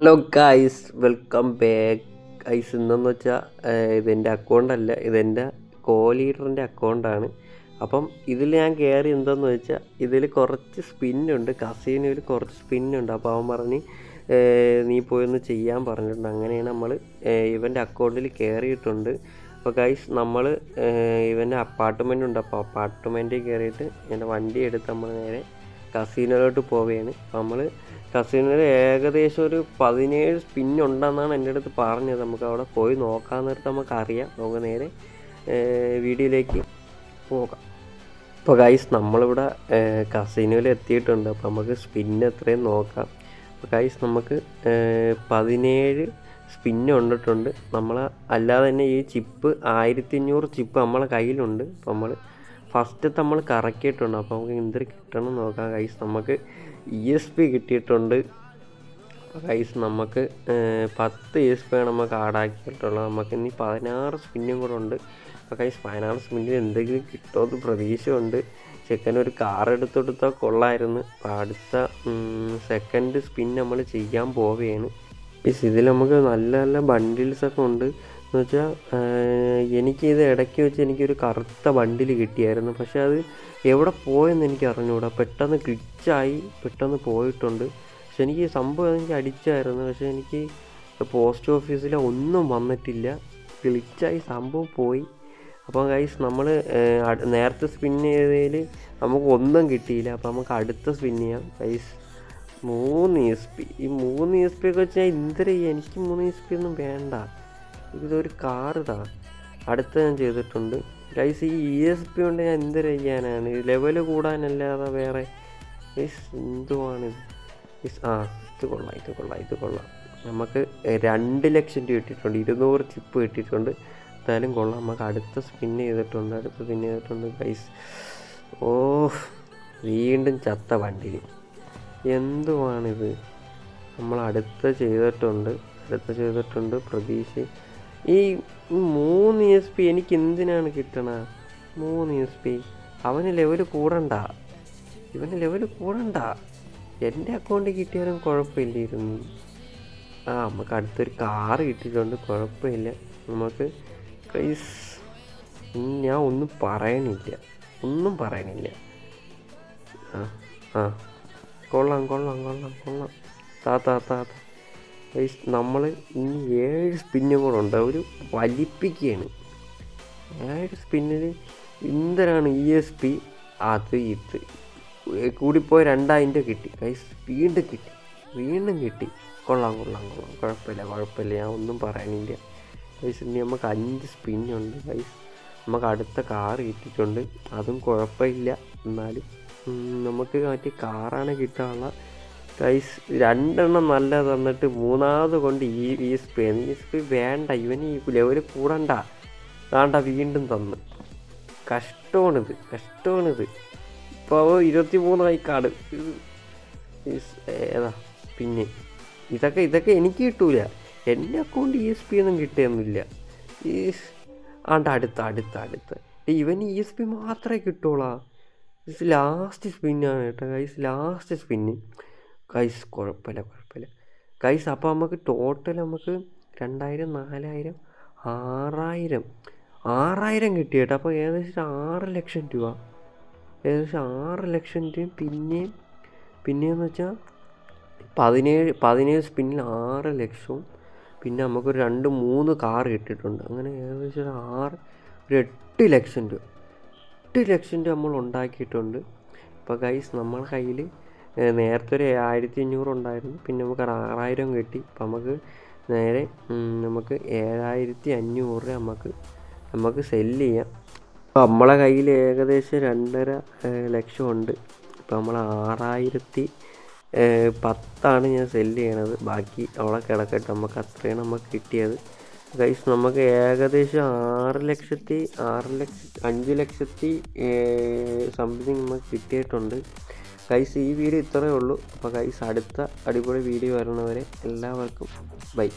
Hello guys welcome back guys ഇന്നെന്ന് വെച്ചാൽ ഇതെന്റെ അക്കൗണ്ടല്ല ഇതെന്റെ കോ ലീഡറിന്റെ അക്കൗണ്ടാണ് അപ്പം ഇതിൽ ഞാൻ കയറി എന്താന്ന് വെച്ചാൽ ഇതിൽ കുറച്ച് സ്പിന്നുണ്ട് കസീനോയിൽ കുറച്ച് സ്പിന്നുണ്ട് അപ്പോൾ അവൻ പറഞ്ഞ് നീ പോയൊന്ന് ചെയ്യാൻ പറഞ്ഞിട്ടുണ്ട്. അങ്ങനെയാണ് നമ്മൾ ഇവന്റെ അക്കൗണ്ടിൽ കയറിയിട്ടുണ്ട് അപ്പോൾ ഗൈസ് നമ്മൾ ഇവന്റെ അപ്പാർട്ട്മെന്റ് ഉണ്ട്. അപ്പോൾ അപ്പാർട്ട്മെന്റിൽ കയറിയിട്ട് എന്റെ വണ്ടി എടുത്ത് നമ്മൾ നേരെ കസീനോയിലോട്ട് പോവുകയാണ്. നമ്മൾ കസീനോയിൽ ഏകദേശം ഒരു പതിനേഴ് സ്പിൻ ഉണ്ടെന്നാണ് എന്റെ അടുത്ത് പറഞ്ഞത്. നമുക്ക് അവിടെ പോയി നോക്കാൻ നമുക്ക് അറിയാം നമുക്ക് നേരെ വീഡിയോയിലേക്ക് പോകാം. ഇപ്പോൾ ഗൈസ് നമ്മളിവിടെ കസീനോയിൽ എത്തിയിട്ടുണ്ട്. അപ്പോൾ നമുക്ക് സ്പിൻ എത്രയും നോക്കാം. അപ്പോൾ ഗൈസ് നമുക്ക് പതിനേഴ് സ്പിന്ന് കൊണ്ടിട്ടുണ്ട്. നമ്മൾ അല്ലാതെ തന്നെ ഈ ചിപ്പ് ആയിരത്തി അഞ്ഞൂറ് ചിപ്പ് നമ്മളെ കയ്യിലുണ്ട്. അപ്പോൾ നമ്മൾ ഫസ്റ്റ് നമ്മൾ കറക്കിയിട്ടുണ്ട്. അപ്പോൾ നമുക്ക് എന്തൊരു കിട്ടണം നോക്കാം. ഗൈസ് നമുക്ക് ഇ എസ് പി കിട്ടിയിട്ടുണ്ട്. ഗൈസ് നമുക്ക് പത്ത് ഇ എസ് പി ആണ് നമുക്ക് ആഡാക്കിയിട്ടുള്ളത് നമുക്ക് ഇനി പതിനാറ് സ്പിന്നും കൂടെ ഉണ്ട്. അപ്പോൾ ഗൈസ് പതിനാറ് സ്പിന്നിൽ എന്തെങ്കിലും കിട്ടുമെന്ന് പ്രതീക്ഷയുണ്ട്. ചെക്കൻ ഒരു കാർ കൊള്ളായിരുന്നു. അപ്പോൾ അടുത്ത സെക്കൻഡ് സ്പിൻ നമ്മൾ ചെയ്യാൻ പോവുകയാണ്. ഇതിൽ നമുക്ക് നല്ല നല്ല ബണ്ടിൽസൊക്കെ ഉണ്ട്. എന്ന് വെച്ചാൽ എനിക്ക് ഇത് ഇടയ്ക്ക് വെച്ച് എനിക്കൊരു കറുത്ത ബണ്ടിൽ കിട്ടിയായിരുന്നു. പക്ഷേ അത് എവിടെ പോയെന്ന് എനിക്ക് അറിഞ്ഞുകൂടാ പെട്ടെന്ന് glitch-ആയി പെട്ടെന്ന് പോയിട്ടുണ്ട്. പക്ഷെ എനിക്ക് സംഭവം എനിക്ക് അടിച്ചായിരുന്നു. പക്ഷേ എനിക്ക് പോസ്റ്റ് ഓഫീസിൽ ഒന്നും വന്നിട്ടില്ല. glitch-ആയി സംഭവം പോയി. അപ്പോൾ ഗൈസ് നമ്മൾ നേരത്തെ സ്പിൻ ചെയ്തതിൽ നമുക്ക് ഒന്നും കിട്ടിയില്ല. അപ്പോൾ നമുക്ക് അടുത്ത സ്പിൻ ചെയ്യാം. ഗൈസ് മൂന്ന് എസ് പി ഈ മൂന്ന് എസ് പി ഒക്കെ വെച്ചാൽ എന്തൊരു എനിക്ക് മൂന്ന് എസ് പി ഒന്നും വേണ്ട. ഇതൊരു കാറ് താ അടുത്ത ഞാൻ ചെയ്തിട്ടുണ്ട്. ഗൈസ് ഈ ഇ എസ് പി കൊണ്ട് ഞാൻ എന്ത് ചെയ്യാനാണ്? ലെവൽ കൂടാനല്ലാതെ വേറെ ഗൈസ് എന്തുവാണിത്? ഗൈസ് ആ ഇത് കൊള്ളാം ഇത് കൊള്ളാം ഇത് കൊള്ളാം. നമുക്ക് രണ്ട് ലക്ഷം രൂപ കിട്ടിയിട്ടുണ്ട്. ഇരുന്നൂറ് ചിപ്പ് കിട്ടിയിട്ടുണ്ട്. എന്തായാലും കൊള്ളാം. നമുക്ക് അടുത്ത സ്പിൻ ചെയ്തിട്ടുണ്ട് അടുത്ത സ്പിൻ ചെയ്തിട്ടുണ്ട് ഗൈസ് ഓ വീണ്ടും ചത്ത വണ്ടി. എന്തുവാണിത്? നമ്മൾ അടുത്ത ചെയ്തിട്ടുണ്ട് അടുത്ത ചെയ്തിട്ടുണ്ട് പ്രതീക്ഷ. ഈ മൂന്ന് എസ് പി എനിക്ക് എന്തിനാണ് കിട്ടണ? മൂന്ന് എസ് പി അവന് ലെവൽ കൂടണ്ട. ഇവന് ലെവൽ കൂടണ്ട. എന്റെ അക്കൗണ്ടിൽ കിട്ടിയാലും കുഴപ്പമില്ലായിരുന്നു. ആ നമുക്ക് അടുത്തൊരു കാറ് കിട്ടിയിട്ടുണ്ട്. കുഴപ്പമില്ല. നമുക്ക് കൈസ് ഞാൻ ഒന്നും പറയണില്ല. ഒന്നും പറയണില്ല. ആ ആ. കൊള്ളാം കൊള്ളാം കൊള്ളാം കൊള്ളാം. താ താ താ താ. നമ്മൾ ഇനി ഏഴ് സ്പിന്നും കൂടെ ഉണ്ട് ഒരു വലിപ്പിക്കുകയാണ് ഏഴ് സ്പിന്നിൽ എന്തിനാണ് ഇ എസ് പി അത് ഇത്. കൂടിപ്പോയ രണ്ടായിരം കിട്ടി. ഗൈസ് വീണ്ടും കിട്ടി. വീണ്ടും കിട്ടി. കൊള്ളാം കൊള്ളാം കൊള്ളാം. കുഴപ്പമില്ല കുഴപ്പമില്ല. ഞാൻ ഒന്നും പറയാനില്ല ഗൈസ് ഇനി നമുക്ക് അഞ്ച് സ്പിന്നുണ്ട്. ഗൈസ് നമുക്ക് അടുത്ത കാർ കിട്ടിയിട്ടുണ്ട്. അതും കുഴപ്പമില്ല. എന്നാലും നമുക്ക് മറ്റേ കാറാണ് കിട്ടാനുള്ള ഗൈസ് രണ്ടെണ്ണം നല്ല തന്നിട്ട് മൂന്നാമത് കൊണ്ട് ഈ ഈ സ്പേ ഈ സ്പേ വേണ്ട ഇവന് ഈ ലെവൽ കൂടണ്ട. വേണ്ട വീണ്ടും തന്ന്. കഷ്ടമാണിത് കഷ്ടമാണിത്. ഇപ്പോൾ ഇരുപത്തി മൂന്നായി ഇസ് ഏതാ? പിന്നെ. ഇതൊക്കെ ഇതൊക്കെ എനിക്ക് കിട്ടൂല. എന്റെ അക്കൗണ്ട് ഇ എസ് പി ഒന്നും കിട്ടുകയൊന്നുമില്ല ഈ ആണ്ട അടുത്ത അടുത്ത അടുത്ത. ഇവൻ ഇ എസ് പി മാത്രമേ കിട്ടുള്ളൂ ലാസ്റ്റ് സ്പിന്നാണ് കേട്ടോ ഗൈസ് ലാസ്റ്റ് സ്പിന്ന് ഗൈസ് കുഴപ്പമില്ല കുഴപ്പമില്ല. ഗൈസ് അപ്പോൾ നമുക്ക് ടോട്ടൽ നമുക്ക് രണ്ടായിരം നാലായിരം ആറായിരം ആറായിരം കിട്ടി കേട്ടോ അപ്പോൾ ഏകദേശം ആറ് ലക്ഷം രൂപ. ഏകദേശം ആറ് ലക്ഷം രൂപയും പിന്നെയും പിന്നെയെന്ന് വെച്ചാൽ പതിനേഴ് പതിനേഴ് സ്പിന്നിൽ ആറ് ലക്ഷവും പിന്നെ നമുക്കൊരു രണ്ട് മൂന്ന് കാർ കിട്ടിയിട്ടുണ്ട്. അങ്ങനെ ഏകദേശം ഒരു ആറ് ഒരു എട്ട് ലക്ഷം രൂപ. എട്ട് ലക്ഷം രൂപ നമ്മൾ ഉണ്ടാക്കിയിട്ടുണ്ട്. ഇപ്പോൾ ഗൈസ് നമ്മുടെ കയ്യിൽ നേരത്തെ ഒരു ആയിരത്തി അഞ്ഞൂറ് ഉണ്ടായിരുന്നു. പിന്നെ നമുക്ക് ആറായിരം കിട്ടി. അപ്പം നമുക്ക് നേരെ നമുക്ക് ഏഴായിരത്തി അഞ്ഞൂറ് രൂപ നമുക്ക് നമുക്ക് സെല്ല് ചെയ്യാം. അപ്പോൾ നമ്മളെ കയ്യിൽ ഏകദേശം രണ്ടര ലക്ഷം ഉണ്ട്. ഇപ്പം നമ്മൾ ആറായിരത്തി പത്താണ് ഞാൻ സെല്ല് ചെയ്യണത്. ബാക്കി അവളെ കിടക്കട്ടെ. നമുക്ക് അത്രയാണ് നമുക്ക് കിട്ടിയത്. ഗൈസ് നമുക്ക് ഏകദേശം ആറ് ലക്ഷത്തി ആറ് ലക്ഷ അഞ്ച് ലക്ഷത്തി സംതിങ് നമുക്ക് കിട്ടിയിട്ടുണ്ട്. ഗൈസ് ഈ വീഡിയോ ഇത്രയേ ഉള്ളൂ. അപ്പോൾ ഗൈസ് അടുത്ത അടിപൊളി വീഡിയോ വരുന്നവരെ എല്ലാവർക്കും ബൈ